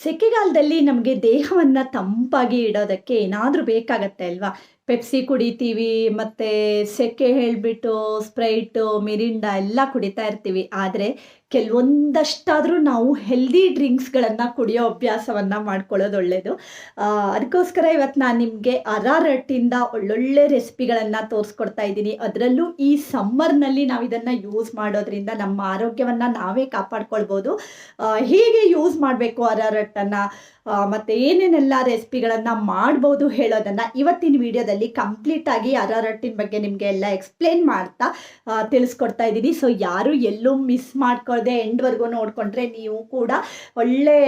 ಸೆಕೆಗಾಲದಲ್ಲಿ ನಮಗೆ ದೇಹವನ್ನು ತಂಪಾಗಿ ಇಡೋದಕ್ಕೆ ಏನಾದರೂ ಬೇಕಾಗತ್ತೆ ಅಲ್ವಾ? ಪೆಪ್ಸಿ ಕುಡಿತೀವಿ, ಮತ್ತು ಸೆಕೆ ಹೇಳಿಬಿಟ್ಟು ಸ್ಪ್ರೈಟು ಮಿರಿಂಡಾ ಎಲ್ಲ ಕುಡಿತಾ ಇರ್ತೀವಿ. ಆದರೆ ಕೆಲವೊಂದಷ್ಟಾದರೂ ನಾವು ಹೆಲ್ದಿ ಡ್ರಿಂಕ್ಸ್ಗಳನ್ನು ಕುಡಿಯೋ ಅಭ್ಯಾಸವನ್ನು ಮಾಡ್ಕೊಳ್ಳೋದು ಒಳ್ಳೆಯದು ಅದಕ್ಕೋಸ್ಕರ ಇವತ್ತು ನಾನು ನಿಮಗೆ ಅರಾರಟ್ಟಿಂದ ಒಳ್ಳೊಳ್ಳೆ ರೆಸಿಪಿಗಳನ್ನು ತೋರಿಸ್ಕೊಡ್ತಾ ಇದ್ದೀನಿ. ಅದರಲ್ಲೂ ಈ ಸಮ್ಮರ್ನಲ್ಲಿ ನಾವು ಇದನ್ನು ಯೂಸ್ ಮಾಡೋದ್ರಿಂದ ನಮ್ಮ ಆರೋಗ್ಯವನ್ನು ನಾವೇ ಕಾಪಾಡ್ಕೊಳ್ಬೋದು. ಹೇಗೆ ಯೂಸ್ ಮಾಡಬೇಕು ಅರಾರಟ್ಟನ್ನು? ಮತ್ತು ಏನೇನೆಲ್ಲ ರೆಸಿಪಿಗಳನ್ನು ಮಾಡ್ಬೋದು ಹೇಳೋದನ್ನು ಇವತ್ತಿನ ವಿಡಿಯೋದಲ್ಲಿ ಕಂಪ್ಲೀಟಾಗಿ ಅರಾರಟ್ಟಿನ ಬಗ್ಗೆ ನಿಮಗೆ ಎಲ್ಲ ಎಕ್ಸ್ಪ್ಲೇನ್ ಮಾಡ್ತಾ ತಿಳಿಸ್ಕೊಡ್ತಾ ಇದ್ದೀನಿ. ಸೊ ಯಾರು ಎಲ್ಲೂ ಮಿಸ್ ಮಾಡ್ಕೊಳ್ಳದೆ ಎಂಡ್ವರೆಗೂ ನೋಡಿಕೊಂಡ್ರೆ ನೀವು ಕೂಡ ಒಳ್ಳೆ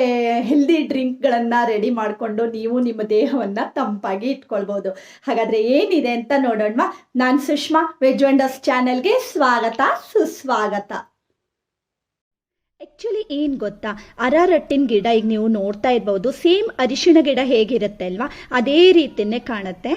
ಹೆಲ್ದಿ ಡ್ರಿಂಕ್ಗಳನ್ನು ರೆಡಿ ಮಾಡಿಕೊಂಡು ನೀವು ನಿಮ್ಮ ದೇಹವನ್ನು ತಂಪಾಗಿ ಇಟ್ಕೊಳ್ಬೋದು. ಹಾಗಾದರೆ ಏನಿದೆ ಅಂತ ನೋಡೋಣ ನಾನು ಸುಷ್ಮಾ ವೆಜ್ ವಂಡರ್ಸ್ ಚಾನೆಲ್ಗೆ ಸ್ವಾಗತ, ಸುಸ್ವಾಗತ. ಆ್ಯಕ್ಚುಲಿ ಏನು ಗೊತ್ತಾ? ಅರಾರಟ್ಟಿನ ಗಿಡ ಈಗ ನೀವು ನೋಡ್ತಾ ಇರ್ಬೋದು. ಸೇಮ್ ಅರಿಶಿಣ ಗಿಡ ಹೇಗಿರುತ್ತೆ ಅಲ್ವಾ? ಅದೇ ರೀತಿಯೇ ಕಾಣುತ್ತೆ.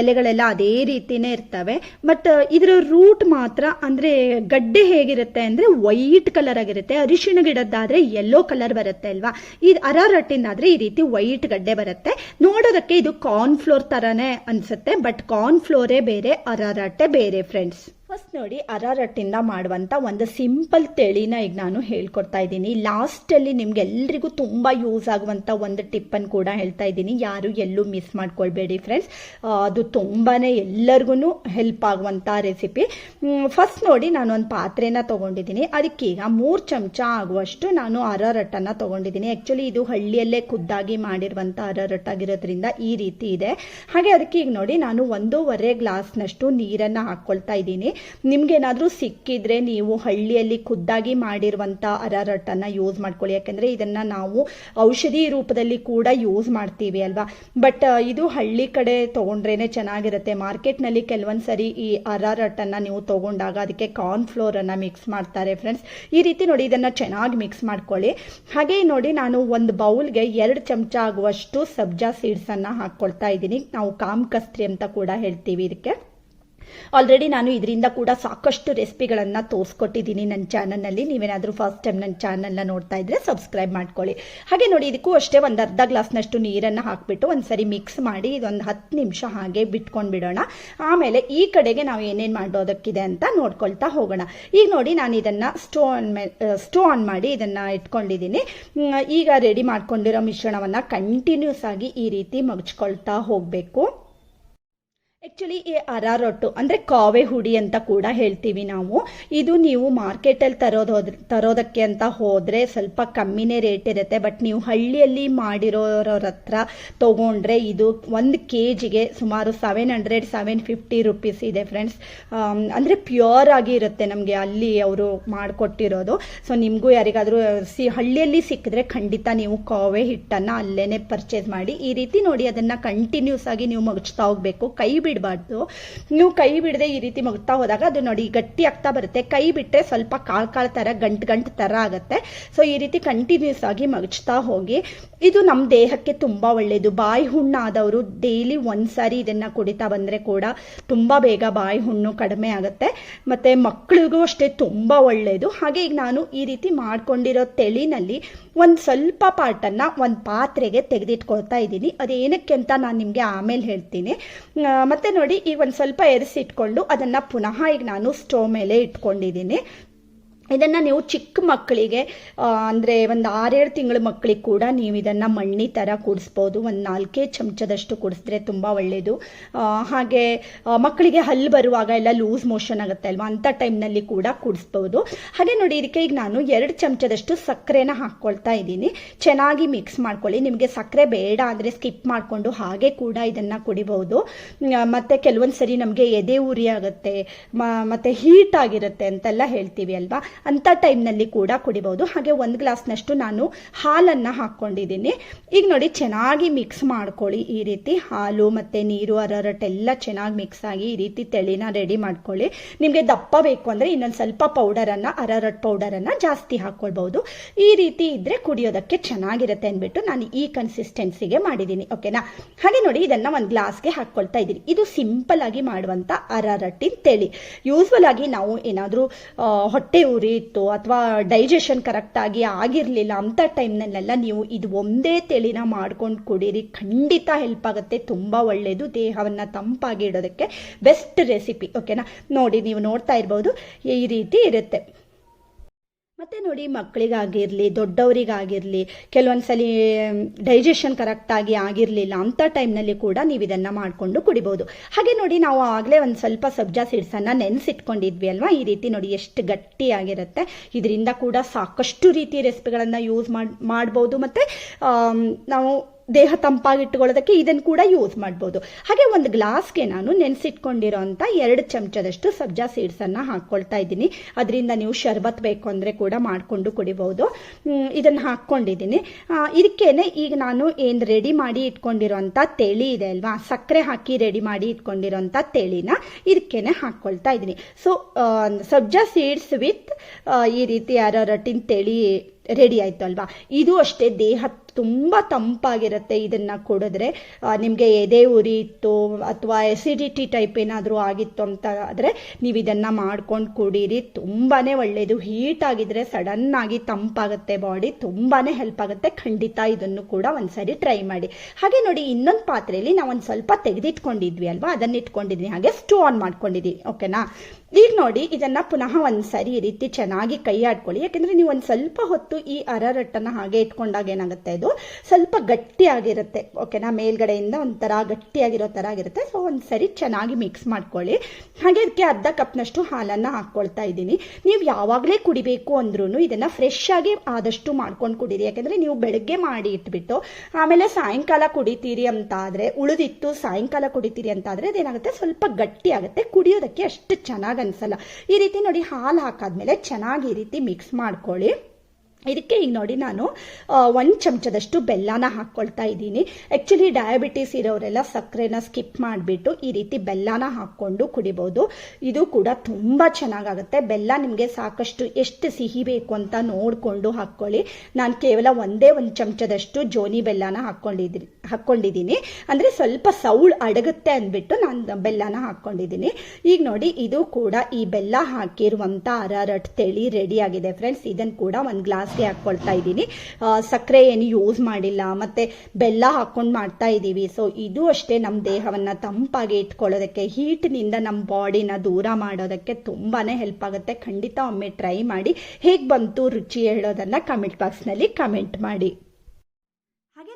ಎಲೆಗಳೆಲ್ಲ ಅದೇ ರೀತಿಯೇ ಇರ್ತವೆ. ಬಟ್ ಇದರ ರೂಟ್ ಮಾತ್ರ ಅಂದರೆ ಗಡ್ಡೆ ಹೇಗಿರುತ್ತೆ ಅಂದರೆ ವೈಟ್ ಕಲರ್ ಆಗಿರುತ್ತೆ. ಅರಿಶಿಣ ಗಿಡದ್ದಾದರೆ ಯೆಲ್ಲೋ ಕಲರ್ ಬರುತ್ತೆ ಅಲ್ವಾ? ಇದು ಅರಾರಟ್ಟಿನಾದರೆ ಈ ರೀತಿ ವೈಟ್ ಗಡ್ಡೆ ಬರುತ್ತೆ. ನೋಡೋದಕ್ಕೆ ಇದು ಕಾರ್ನ್ ಫ್ಲೋರ್ ಥರನೇ ಅನ್ಸುತ್ತೆ. ಬಟ್ ಕಾರ್ನ್ ಫ್ಲೋರೇ ಬೇರೆ, ಅರಾರಟ್ಟೆ ಬೇರೆ ಫ್ರೆಂಡ್ಸ್ ಫಸ್ಟ್ ನೋಡಿ, ಅರಾರಟ್ಟಿಂದ ಮಾಡುವಂಥ ಒಂದು ಸಿಂಪಲ್ ತೆಳಿನ ಈಗ ನಾನು ಹೇಳ್ಕೊಡ್ತಾ ಇದ್ದೀನಿ. ಲಾಸ್ಟಲ್ಲಿ ನಿಮ್ಗೆಲ್ರಿಗೂ ತುಂಬ ಯೂಸ್ ಆಗುವಂಥ ಒಂದು ಟಿಪ್ಪನ್ನು ಕೂಡ ಹೇಳ್ತಾ ಇದ್ದೀನಿ. ಯಾರು ಎಲ್ಲೂ ಮಿಸ್ ಮಾಡ್ಕೊಳ್ಬೇಡಿ ಫ್ರೆಂಡ್ಸ್ ಅದು ತುಂಬಾ ಎಲ್ಲರಿಗೂ ಹೆಲ್ಪ್ ಆಗುವಂಥ ರೆಸಿಪಿ ಫಸ್ಟ್ ನೋಡಿ ನಾನು ಒಂದು ಪಾತ್ರೆನ ತೊಗೊಂಡಿದ್ದೀನಿ. ಅದಕ್ಕೀಗ ಮೂರು ಚಮಚ ಆಗುವಷ್ಟು ನಾನು ಅರಾರಟ್ಟನ್ನು ತೊಗೊಂಡಿದ್ದೀನಿ. ಆ್ಯಕ್ಚುಲಿ ಇದು ಹಳ್ಳಿಯಲ್ಲೇ ಖುದ್ದಾಗಿ ಮಾಡಿರುವಂಥ ಅರಾರಟ್ಟಾಗಿರೋದ್ರಿಂದ ಈ ರೀತಿ ಇದೆ. ಹಾಗೆ ಅದಕ್ಕೆ ಈಗ ನೋಡಿ, ನಾನು ಒಂದೂವರೆ ಗ್ಲಾಸ್ನಷ್ಟು ನೀರನ್ನು ಹಾಕ್ಕೊಳ್ತಾ ಇದ್ದೀನಿ. ನಿಮ್ಗೇನಾದರೂ ಸಿಕ್ಕಿದ್ರೆ ನೀವು ಹಳ್ಳಿಯಲ್ಲಿ ಖುದ್ದಾಗಿ ಮಾಡಿರುವಂಥ ಅರಾರಟ್ಟನ್ನು ಯೂಸ್ ಮಾಡ್ಕೊಳ್ಳಿ. ಯಾಕೆಂದರೆ ಇದನ್ನು ನಾವು ಔಷಧಿ ರೂಪದಲ್ಲಿ ಕೂಡ ಯೂಸ್ ಮಾಡ್ತೀವಿ ಅಲ್ವಾ? ಬಟ್ ಇದು ಹಳ್ಳಿ ಕಡೆ ತೊಗೊಂಡ್ರೇ ಚೆನ್ನಾಗಿರುತ್ತೆ. ಮಾರ್ಕೆಟ್ನಲ್ಲಿ ಕೆಲವೊಂದು ಸರಿ ಈ ಅರಾರಟ್ಟನ್ನು ನೀವು ತಗೊಂಡಾಗ ಅದಕ್ಕೆ ಕಾರ್ನ್ ಫ್ಲೋರನ್ನು ಮಿಕ್ಸ್ ಮಾಡ್ತಾರೆ ಫ್ರೆಂಡ್ಸ್ ಈ ರೀತಿ ನೋಡಿ ಇದನ್ನು ಚೆನ್ನಾಗಿ ಮಿಕ್ಸ್ ಮಾಡ್ಕೊಳ್ಳಿ. ಹಾಗೆ ನೋಡಿ ನಾನು ಒಂದು ಬೌಲ್ಗೆ ಎರಡು ಚಮಚ ಆಗುವಷ್ಟು ಸಬ್ಜಾ ಸೀಡ್ಸನ್ನು ಹಾಕ್ಕೊಳ್ತಾ ಇದ್ದೀನಿ. ನಾವು ಕಾಮ್ ಕಸ್ತ್ರಿ ಅಂತ ಕೂಡ ಹೇಳ್ತೀವಿ ಇದಕ್ಕೆ. ಆಲ್ರೆಡಿ ನಾನು ಇದರಿಂದ ಕೂಡ ಸಾಕಷ್ಟು ರೆಸಿಪಿಗಳನ್ನು ತೋರಿಸ್ಕೊಟ್ಟಿದ್ದೀನಿ ನನ್ನ ಚಾನಲ್ನಲ್ಲಿ. ನೀವೇನಾದರೂ ಫಸ್ಟ್ ಟೈಮ್ ನನ್ನ ಚಾನಲ್ನ ನೋಡ್ತಾ ಇದ್ರೆ ಸಬ್ಸ್ಕ್ರೈಬ್ ಮಾಡ್ಕೊಳ್ಳಿ. ಹಾಗೆ ನೋಡಿ, ಇದಕ್ಕೂ ಅಷ್ಟೇ ಒಂದು ಅರ್ಧ ಗ್ಲಾಸ್ನಷ್ಟು ನೀರನ್ನು ಹಾಕಿಬಿಟ್ಟು ಒಂದು ಸರಿ ಮಿಕ್ಸ್ ಮಾಡಿ ಇದೊಂದು ಹತ್ತು ನಿಮಿಷ ಹಾಗೆ ಬಿಟ್ಕೊಂಡು ಬಿಡೋಣ. ಆಮೇಲೆ ಈ ಕಡೆಗೆ ನಾವು ಏನೇನು ಮಾಡೋದಕ್ಕಿದೆ ಅಂತ ನೋಡ್ಕೊಳ್ತಾ ಹೋಗೋಣ. ಈಗ ನೋಡಿ, ನಾನು ಇದನ್ನು ಸ್ಟೋ ಆನ್ ಮೇ, ಸ್ಟೋ ಆನ್ ಮಾಡಿ ಇದನ್ನು ಇಟ್ಕೊಂಡಿದ್ದೀನಿ. ಈಗ ರೆಡಿ ಮಾಡ್ಕೊಂಡಿರೋ ಮಿಶ್ರಣವನ್ನು ಕಂಟಿನ್ಯೂಸ್ ಆಗಿ ಈ ರೀತಿ ಮಗ್ಚ್ಕೊಳ್ತಾ ಹೋಗಬೇಕು. ಆ್ಯಕ್ಚುಲಿ ಈ ಅರಾರೊಟ್ಟು ಅಂದರೆ ಕಾವೆ ಹುಡಿ ಅಂತ ಕೂಡ ಹೇಳ್ತೀವಿ ನಾವು. ಇದು ನೀವು ಮಾರ್ಕೆಟಲ್ಲಿ ತರೋದು ಹೋದ್ರೆ ತರೋದಕ್ಕೆ ಅಂತ ಹೋದರೆ ಸ್ವಲ್ಪ ಕಮ್ಮಿನೇ ರೇಟ್ ಇರುತ್ತೆ. ಬಟ್ ನೀವು ಹಳ್ಳಿಯಲ್ಲಿ ಮಾಡಿರೋರ ಹತ್ರ ತೊಗೊಂಡ್ರೆ ಇದು ಒಂದು ಕೆ ಜಿಗೆ ಸುಮಾರು seven hundred seven fifty rupees ಇದೆ ಫ್ರೆಂಡ್ಸ್ ಅಂದರೆ ಪ್ಯೂರ್ ಆಗಿ ಇರುತ್ತೆ ನಮಗೆ ಅಲ್ಲಿ ಅವರು ಮಾಡಿಕೊಟ್ಟಿರೋದು. ಸೊ ನಿಮಗೂ ಯಾರಿಗಾದರೂ ಸಿ, ಹಳ್ಳಿಯಲ್ಲಿ ಸಿಕ್ಕಿದ್ರೆ ಖಂಡಿತ ನೀವು ಕಾವೆ ಹಿಟ್ಟನ್ನು ಅಲ್ಲೇ ಪರ್ಚೇಸ್ ಮಾಡಿ. ಈ ರೀತಿ ನೋಡಿ ಅದನ್ನು ಕಂಟಿನ್ಯೂಸ್ ಆಗಿ ನೀವು ಮಗಚ್ತಾ ಹೋಗಬೇಕು. ಕೈ ಬಿಡಬಾರ್ದು ನೀವು ಕೈ ಬಿಡದೆ ಈ ರೀತಿ ಮಗ್ತಾ ಹೋದಾಗ ಅದು ನೋಡಿ ಗಟ್ಟಿ ಆಗ್ತಾ ಬರುತ್ತೆ. ಕೈ ಬಿಟ್ಟರೆ ಸ್ವಲ್ಪ ಕಾಳು ಕಾಳು ಥರ ಗಂಟು ಗಂಟು ಥರ ಆಗುತ್ತೆ. ಸೊ ಈ ರೀತಿ ಕಂಟಿನ್ಯೂಸ್ ಆಗಿ ಮಗಚ್ತಾ ಹೋಗಿ. ಇದು ನಮ್ಮ ದೇಹಕ್ಕೆ ತುಂಬ ಒಳ್ಳೆಯದು ಬಾಯಿ ಹುಣ್ಣು ಆದವರು ಡೈಲಿ ಒಂದ್ಸಾರಿ ಇದನ್ನು ಕುಡಿತಾ ಬಂದರೆ ಕೂಡ ತುಂಬ ಬೇಗ ಬಾಯಿ ಹುಣ್ಣು ಕಡಿಮೆ ಆಗುತ್ತೆ. ಮತ್ತು ಮಕ್ಕಳಿಗೂ ಅಷ್ಟೇ ತುಂಬ ಒಳ್ಳೆಯದು ಹಾಗೆ ಈಗ ನಾನು ಈ ರೀತಿ ಮಾಡ್ಕೊಂಡಿರೋ ತೆಳಿನಲ್ಲಿ ಒಂದು ಸ್ವಲ್ಪ ಪಾರ್ಟನ್ನು ಒಂದು ಪಾತ್ರೆಗೆ ತೆಗೆದಿಟ್ಕೊಳ್ತಾ ಇದ್ದೀನಿ. ಅದೇನಕ್ಕೆ ಅಂತ ನಾನು ನಿಮಗೆ ಆಮೇಲೆ ಹೇಳ್ತೀನಿ. ಮತ್ತು ನೋಡಿ ಈಗ ಒಂದು ಸ್ವಲ್ಪ ಎರಿಸಿಟ್ಕೊಂಡು ಅದನ್ನು ಪುನಃ ಈಗ ನಾನು ಸ್ಟೋವ್ ಮೇಲೆ ಇಟ್ಕೊಂಡಿದ್ದೀನಿ. ಇದನ್ನು ನೀವು ಚಿಕ್ಕ ಮಕ್ಕಳಿಗೆ ಅಂದರೆ ಒಂದು ಆರೇಳು ತಿಂಗಳ ಮಕ್ಕಳಿಗೆ ಕೂಡ ನೀವು ಇದನ್ನು ಮಣ್ಣಿ ಥರ ಕುಡಿಸ್ಬೋದು. ಒಂದು ನಾಲ್ಕೇ ಚಮಚದಷ್ಟು ಕುಡಿಸಿದ್ರೆ ತುಂಬ ಒಳ್ಳೆಯದು ಹಾಗೆ ಮಕ್ಕಳಿಗೆ ಹಲ್ಲು ಬರುವಾಗ ಎಲ್ಲ ಲೂಸ್ ಮೋಷನ್ ಆಗುತ್ತೆ ಅಲ್ವಾ? ಅಂಥ ಟೈಮ್ನಲ್ಲಿ ಕೂಡ ಕುಡಿಸ್ಬೋದು. ಹಾಗೆ ನೋಡಿ, ಇದಕ್ಕೆ ಈಗ ನಾನು ಎರಡು ಚಮಚದಷ್ಟು ಸಕ್ಕರೆನ ಹಾಕ್ಕೊಳ್ತಾ ಇದ್ದೀನಿ. ಚೆನ್ನಾಗಿ ಮಿಕ್ಸ್ ಮಾಡ್ಕೊಳ್ಳಿ. ನಿಮಗೆ ಸಕ್ಕರೆ ಬೇಡ ಅಂದರೆ ಸ್ಕಿಪ್ ಮಾಡಿಕೊಂಡು ಹಾಗೆ ಕೂಡ ಇದನ್ನು ಕುಡಿಬಹುದು ಮತ್ತು ಕೆಲವೊಂದು ಸರಿ ನಮಗೆ ಎದೆ ಉರಿ ಆಗುತ್ತೆ ಮತ್ತೆ ಹೀಟ್ ಆಗಿರುತ್ತೆ ಅಂತೆಲ್ಲ ಹೇಳ್ತೀವಿ ಅಲ್ವಾ? ಅಂಥ ಟೈಮ್ನಲ್ಲಿ ಕೂಡ ಕುಡಿಬಹುದು ಹಾಗೆ ಒಂದು ಗ್ಲಾಸ್ನಷ್ಟು ನಾನು ಹಾಲನ್ನು ಹಾಕ್ಕೊಂಡಿದ್ದೀನಿ. ಈಗ ನೋಡಿ ಚೆನ್ನಾಗಿ ಮಿಕ್ಸ್ ಮಾಡ್ಕೊಳ್ಳಿ ಈ ರೀತಿ. ಹಾಲು ಮತ್ತು ನೀರು, ಅರರಟ್ ಎಲ್ಲ ಚೆನ್ನಾಗಿ ಮಿಕ್ಸ್ ಆಗಿ ಈ ರೀತಿ ತೆಳಿನ ರೆಡಿ ಮಾಡ್ಕೊಳ್ಳಿ. ನಿಮಗೆ ದಪ್ಪ ಬೇಕು ಅಂದರೆ ಇನ್ನೊಂದು ಸ್ವಲ್ಪ ಪೌಡರನ್ನು ಅರರಟ್ ಪೌಡರನ್ನು ಜಾಸ್ತಿ ಹಾಕ್ಕೊಳ್ಬಹುದು. ಈ ರೀತಿ ಇದ್ದರೆ ಕುಡಿಯೋದಕ್ಕೆ ಚೆನ್ನಾಗಿರುತ್ತೆ ಅಂದ್ಬಿಟ್ಟು ನಾನು ಈ ಕನ್ಸಿಸ್ಟೆನ್ಸಿಗೆ ಮಾಡಿದ್ದೀನಿ. ಓಕೆನಾ ಹಾಗೆ ನೋಡಿ ಇದನ್ನು ಒಂದು ಗ್ಲಾಸ್ಗೆ ಹಾಕ್ಕೊಳ್ತಾ ಇದ್ದೀನಿ. ಇದು ಸಿಂಪಲ್ ಆಗಿ ಮಾಡುವಂಥ ಅರರಟ್ಟಿನ ತೆಳಿ. ಯೂಸ್ವಲ್ ಆಗಿ ನಾವು ಏನಾದರೂ ಹೊಟ್ಟೆ ಉರಿ ಇತ್ತು ಅಥವಾ ಡೈಜೆಷನ್ ಕರೆಕ್ಟಾಗಿ ಆಗಿರಲಿಲ್ಲ ಅಂಥ ಟೈಮ್ನಲ್ಲೆಲ್ಲ ನೀವು ಇದು ಒಂದೇ ತೆಳಿನ ಮಾಡ್ಕೊಂಡು ಕುಡೀರಿ. ಖಂಡಿತ ಹೆಲ್ಪ್ ಆಗುತ್ತೆ. ತುಂಬ ಒಳ್ಳೆಯದು ದೇಹವನ್ನು ತಂಪಾಗಿ ಇಡೋದಕ್ಕೆ ಬೆಸ್ಟ್ ರೆಸಿಪಿ ಓಕೆನಾ ನೋಡಿ, ನೀವು ನೋಡ್ತಾ ಇರ್ಬೋದು. ಈ ರೀತಿ ಇರುತ್ತೆ. ಮತ್ತೆ ನೋಡಿ ಮಕ್ಕಳಿಗಾಗಿರಲಿ, ದೊಡ್ಡವರಿಗಾಗಿರಲಿ, ಕೆಲವೊಂದ್ಸಲಿ ಡೈಜೆಷನ್ ಕರೆಕ್ಟಾಗಿ ಆಗಿರಲಿಲ್ಲ ಅಂಥ ಟೈಮ್ನಲ್ಲಿ ಕೂಡ ನೀವು ಇದನ್ನ ಮಾಡಿಕೊಂಡು ಕುಡಿಬೋದು. ಹಾಗೆ ನೋಡಿ ನಾವು ಆಗಲೇ ಒಂದು ಸ್ವಲ್ಪ ಸಬ್ಜಾ ಸೀಡ್ಸನ್ನು ನೆನೆಸಿಟ್ಕೊಂಡಿದ್ವಿ ಅಲ್ವಾ? ಈ ರೀತಿ ನೋಡಿ ಎಷ್ಟು ಗಟ್ಟಿಯಾಗಿರುತ್ತೆ. ಇದರಿಂದ ಕೂಡ ಸಾಕಷ್ಟು ರೀತಿ ರೆಸಿಪಿಗಳನ್ನು ಯೂಸ್ ಮಾಡಿ, ಮಾಡ್ಬೋದು. ಮತ್ತು ನಾವು ದೇಹ ತಂಪಾಗಿಟ್ಟುಕೊಳ್ಳೋದಕ್ಕೆ ಇದನ್ನು ಕೂಡ ಯೂಸ್ ಮಾಡ್ಬೋದು. ಹಾಗೆ ಒಂದು ಗ್ಲಾಸ್ಗೆ ನಾನು ನೆನೆಸಿಟ್ಕೊಂಡಿರೋ ಅಂತ ಎರಡು ಚಮಚದಷ್ಟು ಸಬ್ಜಾ ಸೀಡ್ಸನ್ನು ಹಾಕ್ಕೊಳ್ತಾ ಇದ್ದೀನಿ. ಅದರಿಂದ ನೀವು ಶರ್ಬತ್ ಬೇಕು ಅಂದರೆ ಕೂಡ ಮಾಡಿಕೊಂಡು ಕುಡಿಬೋದು. ಇದನ್ನು ಹಾಕ್ಕೊಂಡಿದ್ದೀನಿ. ಇದಕ್ಕೇನೆ ಈಗ ನಾನು ಏನು ರೆಡಿ ಮಾಡಿ ಇಟ್ಕೊಂಡಿರೋಂಥ ತೆಳಿ ಇದೆ ಅಲ್ವಾ? ಸಕ್ಕರೆ ಹಾಕಿ ರೆಡಿ ಮಾಡಿ ಇಟ್ಕೊಂಡಿರೋಂಥ ತೆಳಿನ ಇದಕ್ಕೇನೆ ಹಾಕ್ಕೊಳ್ತಾ ಇದ್ದೀನಿ. ಸೊ ಸಬ್ಜಾ ಸೀಡ್ಸ್ ವಿತ್ ಈ ರೀತಿ ರಟ್ಟಿನ ತೆಳಿ ರೆಡಿ ಆಯಿತು ಅಲ್ವಾ? ಇದು ಅಷ್ಟೇ ದೇಹ ತುಂಬ ತಂಪಾಗಿರುತ್ತೆ ಇದನ್ನು ಕುಡಿದ್ರೆ. ನಿಮಗೆ ಎದೆ ಉರಿ ಇತ್ತು ಅಥವಾ ಎಸಿಡಿಟಿ ಟೈಪ್ ಏನಾದರೂ ಆಗಿತ್ತು ಅಂತ ಆದರೆ ನೀವು ಇದನ್ನು ಮಾಡ್ಕೊಂಡು ಕುಡೀರಿ. ತುಂಬಾ ಒಳ್ಳೆಯದು ಹೀಟ್ ಆಗಿದ್ರೆ ಸಡನ್ನಾಗಿ ತಂಪಾಗುತ್ತೆ ಬಾಡಿ ತುಂಬಾ ಹೆಲ್ಪ್ ಆಗುತ್ತೆ. ಖಂಡಿತ ಇದನ್ನು ಕೂಡ ಒಂದ್ಸರಿ ಟ್ರೈ ಮಾಡಿ. ಹಾಗೆ ನೋಡಿ, ಇನ್ನೊಂದು ಪಾತ್ರೆಯಲ್ಲಿ ನಾವು ಒಂದು ಸ್ವಲ್ಪ ತೆಗೆದಿಟ್ಕೊಂಡಿದ್ವಿ ಅಲ್ವಾ? ಅದನ್ನ ಇಟ್ಕೊಂಡಿದ್ದೀನಿ ಹಾಗೆ ಸ್ಟೂ ಆನ್ ಮಾಡ್ಕೊಂಡಿದ್ದೀನಿ ಓಕೆನಾ ಈಗ ನೋಡಿ, ಇದನ್ನ ಪುನಃ ಒಂದ್ಸರಿ ಈ ರೀತಿ ಚೆನ್ನಾಗಿ ಕೈ ಆಡ್ಕೊಳ್ಳಿ ಯಾಕಂದ್ರೆ ನೀವು ಒಂದು ಸ್ವಲ್ಪ ಹೊತ್ತು ಈ ಅರರಟ್ಟನ್ನು ಹಾಗೆ ಇಟ್ಕೊಂಡಾಗ ಏನಾಗುತ್ತೆ ಇದು? ಸ್ವಲ್ಪ ಗಟ್ಟಿಯಾಗಿರುತ್ತೆ. ಓಕೆನಾ? ಮೇಲ್ಗಡೆಯಿಂದ ಒಂಥರ ಗಟ್ಟಿಯಾಗಿರೋ ಥರ ಆಗಿರುತ್ತೆ. ಸೊ ಒಂದ್ಸರಿ ಚೆನ್ನಾಗಿ ಮಿಕ್ಸ್ ಮಾಡ್ಕೊಳ್ಳಿ. ಹಾಗೆ ಅದಕ್ಕೆ ಅರ್ಧ ಕಪ್ನಷ್ಟು ಹಾಲನ್ನು ಹಾಕ್ಕೊಳ್ತಾ ಇದ್ದೀನಿ. ನೀವು ಯಾವಾಗಲೇ ಕುಡಿಬೇಕು ಅಂದ್ರೂ ಇದನ್ನ ಫ್ರೆಶ್ ಆಗಿ ಆದಷ್ಟು ಮಾಡ್ಕೊಂಡು ಕುಡೀರಿ. ಯಾಕಂದ್ರೆ ನೀವು ಬೆಳಗ್ಗೆ ಮಾಡಿ ಇಟ್ಬಿಟ್ಟು, ಆಮೇಲೆ ಸಾಯಂಕಾಲ ಕುಡಿತೀರಿ ಅಂತ ಆದರೆ ಉಳಿದಿತ್ತು ಸಾಯಂಕಾಲ ಕುಡಿತೀರಿ ಅಂತ ಆದರೆ ಅದೇನಾಗುತ್ತೆ? ಸ್ವಲ್ಪ ಗಟ್ಟಿ ಆಗುತ್ತೆ ಕುಡಿಯೋದಕ್ಕೆ ಅಷ್ಟು ಚೆನ್ನಾಗಿ ಅನ್ಸಲ್ಲ ಈ ರೀತಿ ನೋಡಿ ಹಾಲು ಹಾಕಾದ್ಮೇಲೆ ಚೆನ್ನಾಗಿ ಈ ರೀತಿ ಮಿಕ್ಸ್ ಮಾಡ್ಕೊಳ್ಳಿ. ಇದಕ್ಕೆ ಈಗ ನೋಡಿ ನಾನು ಒಂದು ಚಮಚದಷ್ಟು ಬೆಲ್ಲನ ಹಾಕ್ಕೊಳ್ತಾ ಇದ್ದೀನಿ. ಆ್ಯಕ್ಚುಲಿ ಡಯಾಬಿಟೀಸ್ ಇರೋರೆಲ್ಲ ಸಕ್ಕರೆನ ಸ್ಕಿಪ್ ಮಾಡಿಬಿಟ್ಟು ಈ ರೀತಿ ಬೆಲ್ಲನ ಹಾಕ್ಕೊಂಡು ಕುಡಿಬೋದು. ಇದು ಕೂಡ ತುಂಬ ಚೆನ್ನಾಗಾಗುತ್ತೆ. ಬೆಲ್ಲ ನಿಮಗೆ ಸಾಕಷ್ಟು ಎಷ್ಟು ಸಿಹಿ ಬೇಕು ಅಂತ ನೋಡಿಕೊಂಡು ಹಾಕ್ಕೊಳ್ಳಿ. ನಾನು ಕೇವಲ ಒಂದೇ ಒಂದು ಚಮಚದಷ್ಟು ಜೋನಿ ಬೆಲ್ಲನ ಹಾಕ್ಕೊಂಡಿದ್ದೀನಿ ಹಾಕ್ಕೊಂಡಿದ್ದೀನಿ. ಅಂದರೆ ಸ್ವಲ್ಪ ಸೌಳ್ ಅಡಗುತ್ತೆ ಅಂದ್ಬಿಟ್ಟು ನಾನು ಬೆಲ್ಲನ ಹಾಕ್ಕೊಂಡಿದ್ದೀನಿ. ಈಗ ನೋಡಿ, ಇದು ಕೂಡ ಈ ಬೆಲ್ಲ ಹಾಕಿರುವಂಥ ಅರಾರಟ್ ತೆಳಿ ರೆಡಿ ಆಗಿದೆ. ಫ್ರೆಂಡ್ಸ್ ಇದನ್ನು ಕೂಡ ಒಂದು ಗ್ಲಾಸ್ ಗ್ಲಾಸ್ಗೆ ಹಾಕ್ಕೊಳ್ತಾ ಇದ್ದೀನಿ. ಸಕ್ಕರೆ ಏನು ಯೂಸ್ ಮಾಡಿಲ್ಲ. ಮತ್ತು ಬೆಲ್ಲ ಹಾಕೊಂಡು ಮಾಡ್ತಾ ಇದ್ದೀವಿ. ಸೊ ಇದು ಅಷ್ಟೇ ನಮ್ಮ ದೇಹವನ್ನು ತಂಪಾಗಿ ಇಟ್ಕೊಳ್ಳೋದಕ್ಕೆ ಹೀಟ್ನಿಂದ ನಮ್ಮ ಬಾಡಿನ ದೂರ ಮಾಡೋದಕ್ಕೆ ತುಂಬಾ ಹೆಲ್ಪ್ ಆಗುತ್ತೆ. ಖಂಡಿತ ಒಮ್ಮೆ ಟ್ರೈ ಮಾಡಿ, ಹೇಗೆ ಬಂತು ರುಚಿ ಹೇಳೋದನ್ನು ಕಮೆಂಟ್ ಬಾಕ್ಸ್ನಲ್ಲಿ ಕಮೆಂಟ್ ಮಾಡಿ.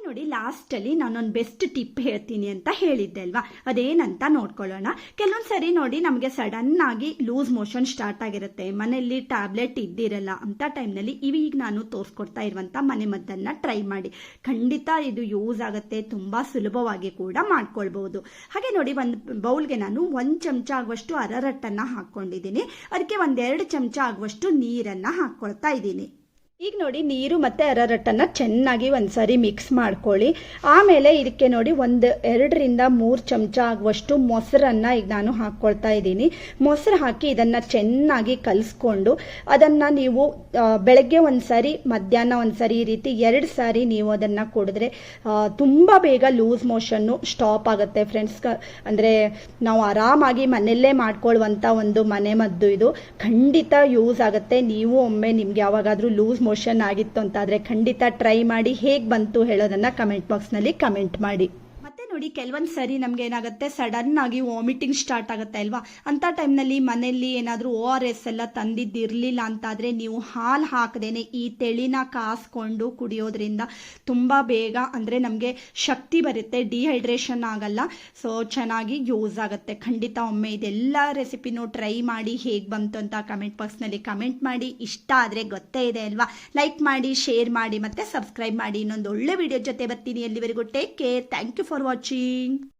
ನೋಡಿ, ಲಾಸ್ಟಲ್ಲಿ ನಾನೊಂದು ಬೆಸ್ಟ್ ಟಿಪ್ ಹೇಳ್ತೀನಿ ಅಂತ ಹೇಳಿದ್ದೆ ಅಲ್ವಾ? ಅದೇನಂತ ನೋಡ್ಕೊಳ್ಳೋಣ. ಕೆಲವೊಂದು ಸರಿ ನೋಡಿ, ನಮಗೆ ಸಡನ್ ಆಗಿ ಲೂಸ್ ಮೋಷನ್ ಸ್ಟಾರ್ಟ್ ಆಗಿರುತ್ತೆ. ಮನೆಯಲ್ಲಿ ಟ್ಯಾಬ್ಲೆಟ್ ಇದ್ದಿರಲ್ಲ ಅಂತ ಟೈಮ್ನಲ್ಲಿ ಇವೀಗ ನಾನು ತೋರಿಸ್ಕೊಡ್ತಾ ಇರುವಂಥ ಮನೆ ಮದ್ದನ್ನು ಟ್ರೈ ಮಾಡಿ. ಖಂಡಿತ ಇದು ಯೂಸ್ ಆಗುತ್ತೆ, ತುಂಬ ಸುಲಭವಾಗಿ ಕೂಡ ಮಾಡ್ಕೊಳ್ಬಹುದು ಹಾಗೆ ನೋಡಿ, ಒಂದು ಬೌಲ್ಗೆ ನಾನು ಒಂದು ಚಮಚ ಆಗುವಷ್ಟು ಅರರಟ್ಟನ್ನು ಹಾಕ್ಕೊಂಡಿದ್ದೀನಿ. ಅದಕ್ಕೆ ಒಂದೆರಡು ಚಮಚ ಆಗುವಷ್ಟು ನೀರನ್ನು ಹಾಕ್ಕೊಳ್ತಾ ಇದ್ದೀನಿ. ಈಗ ನೋಡಿ ನೀರು ಮತ್ತು ಅರರಟ್ಟನ್ನು ಚೆನ್ನಾಗಿ ಒಂದ್ಸರಿ ಮಿಕ್ಸ್ ಮಾಡ್ಕೊಳ್ಳಿ. ಆಮೇಲೆ ಇದಕ್ಕೆ ನೋಡಿ ಒಂದು ಎರಡರಿಂದ ಮೂರು ಚಮಚ ಆಗುವಷ್ಟು ಮೊಸರನ್ನು ಈಗ ನಾನು ಹಾಕ್ಕೊಳ್ತಾ ಇದ್ದೀನಿ. ಮೊಸರು ಹಾಕಿ ಇದನ್ನು ಚೆನ್ನಾಗಿ ಕಲಿಸ್ಕೊಂಡು ಅದನ್ನು ನೀವು ಬೆಳಗ್ಗೆ ಒಂದು ಸಾರಿ ಮಧ್ಯಾಹ್ನ ಒಂದು ಸಾರಿ ಈ ರೀತಿ ಎರಡು ಸಾರಿ ನೀವು ಅದನ್ನು ಕುಡಿದ್ರೆ ತುಂಬ ಬೇಗ ಲೂಸ್ ಮೋಷನ್ನು ಸ್ಟಾಪ್ ಆಗುತ್ತೆ ಫ್ರೆಂಡ್ಸ್ ಅಂದರೆ ನಾವು ಆರಾಮಾಗಿ ಮನೆಯಲ್ಲೇ ಮಾಡ್ಕೊಳ್ಳುವಂಥ ಒಂದು ಮನೆ ಮದ್ದು ಇದು. ಖಂಡಿತ ಯೂಸ್ ಆಗುತ್ತೆ. ನೀವು ಒಮ್ಮೆ ನಿಮ್ಗೆ ಯಾವಾಗಾದರೂ ಲೂಸ್ ಮೋಷನ್ ಆಗಿತ್ತು ಅಂತಾದರೆ ಖಂಡಿತ ಟ್ರೈ ಮಾಡಿ ಹೇಗೆ ಬಂತು ಹೇಳೋದನ್ನು ಕಮೆಂಟ್ ಬಾಕ್ಸ್ನಲ್ಲಿ ಕಮೆಂಟ್ ಮಾಡಿ. ನೋಡಿ ಕೆಲವೊಂದು ಸರಿ ನಮ್ಗೆ ಏನಾಗುತ್ತೆ ಸಡನ್ ಆಗಿ ವಾಮಿಟಿಂಗ್ ಸ್ಟಾರ್ಟ್ ಆಗುತ್ತೆ ಅಲ್ವಾ? ಅಂತ ಟೈಮ್ನಲ್ಲಿ ಮನೆಯಲ್ಲಿ ಏನಾದರೂ ಓ ಆರ್ ಎಸ್ ಎಲ್ಲ ತಂದಿದ್ದಿರಲಿಲ್ಲ ಅಂತಾದರೆ ನೀವು ಹಾಲು ಹಾಕದೇನೆ ಈ ತೆಳಿನ ಕಾಸ್ಕೊಂಡು ಕುಡಿಯೋದ್ರಿಂದ ತುಂಬ ಬೇಗ ಅಂದರೆ ನಮಗೆ ಶಕ್ತಿ ಬರುತ್ತೆ ಡಿಹೈಡ್ರೇಷನ್ ಆಗಲ್ಲ. ಸೊ ಚೆನ್ನಾಗಿ ಯೂಸ್ ಆಗುತ್ತೆ. ಖಂಡಿತ ಒಮ್ಮೆ ಇದೆಲ್ಲ ರೆಸಿಪಿನೂ ಟ್ರೈ ಮಾಡಿ ಹೇಗೆ ಬಂತು ಅಂತ ಕಮೆಂಟ್ ಬಾಕ್ಸ್ನಲ್ಲಿ ಕಮೆಂಟ್ ಮಾಡಿ. ಇಷ್ಟ ಆದರೆ ಗೊತ್ತೇ ಇದೆ ಅಲ್ವಾ? ಲೈಕ್ ಮಾಡಿ ಶೇರ್ ಮಾಡಿ ಮತ್ತು ಸಬ್ಸ್ಕ್ರೈಬ್ ಮಾಡಿ. ಇನ್ನೊಂದು ಒಳ್ಳೆ ವಿಡಿಯೋ ಜೊತೆ ಬರ್ತೀನಿ. ಎಲ್ಲಿವರೆಗೂ take care thank you for watching watching.